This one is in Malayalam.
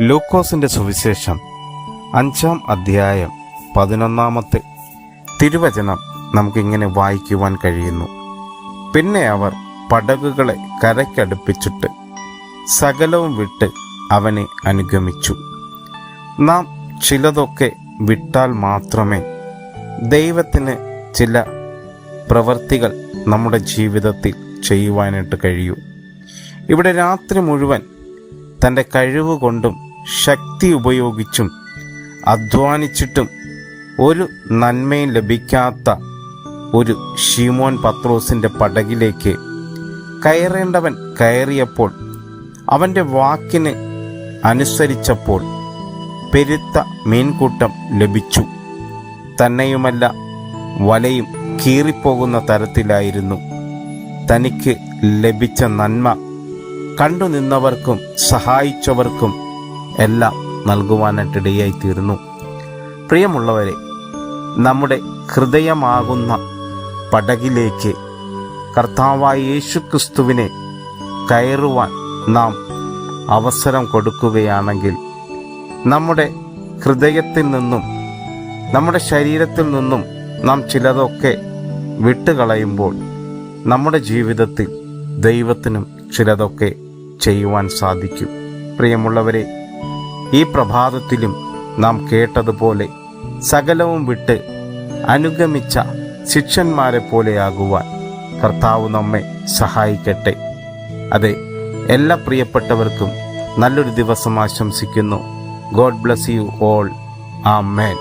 ലൂക്കോസിന്റെ സുവിശേഷം അഞ്ചാം അധ്യായം പതിനൊന്നാമത്തെ തിരുവചനം നമുക്കിങ്ങനെ വായിക്കുവാൻ കഴിയുന്നു. പിന്നെ അവർ പടകുകളെ കരയ്ക്കടുപ്പിച്ചിട്ട് സകലവും വിട്ട് അവനെ അനുഗമിച്ചു. നാം ചിലതൊക്കെ വിട്ടാൽ മാത്രമേ ദൈവത്തിന് ചില പ്രവർത്തികൾ നമ്മുടെ ജീവിതത്തിൽ ചെയ്യുവാനായിട്ട് കഴിയൂ. ഇവിടെ രാത്രി മുഴുവൻ തന്റെ കഴിവ് കൊണ്ടും ശക്തി ഉപയോഗിച്ചും അധ്വാനിച്ചിട്ടും ഒരു നന്മയും ലഭിക്കാത്ത ഒരു ഷീമോൻ പത്രോസിന്റെ പടകിലേക്ക് കയറേണ്ടവൻ കയറിയപ്പോൾ അവന്റെ വാക്കിന് അനുസരിച്ചപ്പോൾ പെരുത്ത മീൻകൂട്ടം ലഭിച്ചു. തന്നെയുമല്ല വലയും കീറിപ്പോകുന്ന തരത്തിലായിരുന്നു. തനിക്ക് ലഭിച്ച നന്മ കണ്ടുനിന്നവർക്കും സഹായിച്ചവർക്കും എല്ലാം നൽകുവാനായിട്ടിടയായി തീരുന്നു പ്രിയമുള്ളവരെ നമ്മുടെ ഹൃദയമാകുന്ന പടകിലേക്ക് കർത്താവായ യേശുക്രിസ്തുവിനെ കയറുവാൻ നാം അവസരം കൊടുക്കുകയാണെങ്കിൽ നമ്മുടെ ഹൃദയത്തിൽ നിന്നും നമ്മുടെ ശരീരത്തിൽ നിന്നും നാം ചിലതൊക്കെ വിട്ടുകളയുമ്പോൾ നമ്മുടെ ജീവിതത്തിൽ ദൈവത്തിനും ചിലതൊക്കെ ചെയ്യുവാൻ സാധിക്കും. പ്രിയമുള്ളവരെ ഈ പ്രഭാതത്തിലും നാം കേട്ടതുപോലെ സകലവും വിട്ട് അനുഗമിച്ച ശിഷ്യന്മാരെ പോലെയാകുവാൻ കർത്താവ് നമ്മെ സഹായിക്കട്ടെ. അതെ എല്ലാ പ്രിയപ്പെട്ടവർക്കും നല്ലൊരു ദിവസം ആശംസിക്കുന്നു. God bless you all. Amen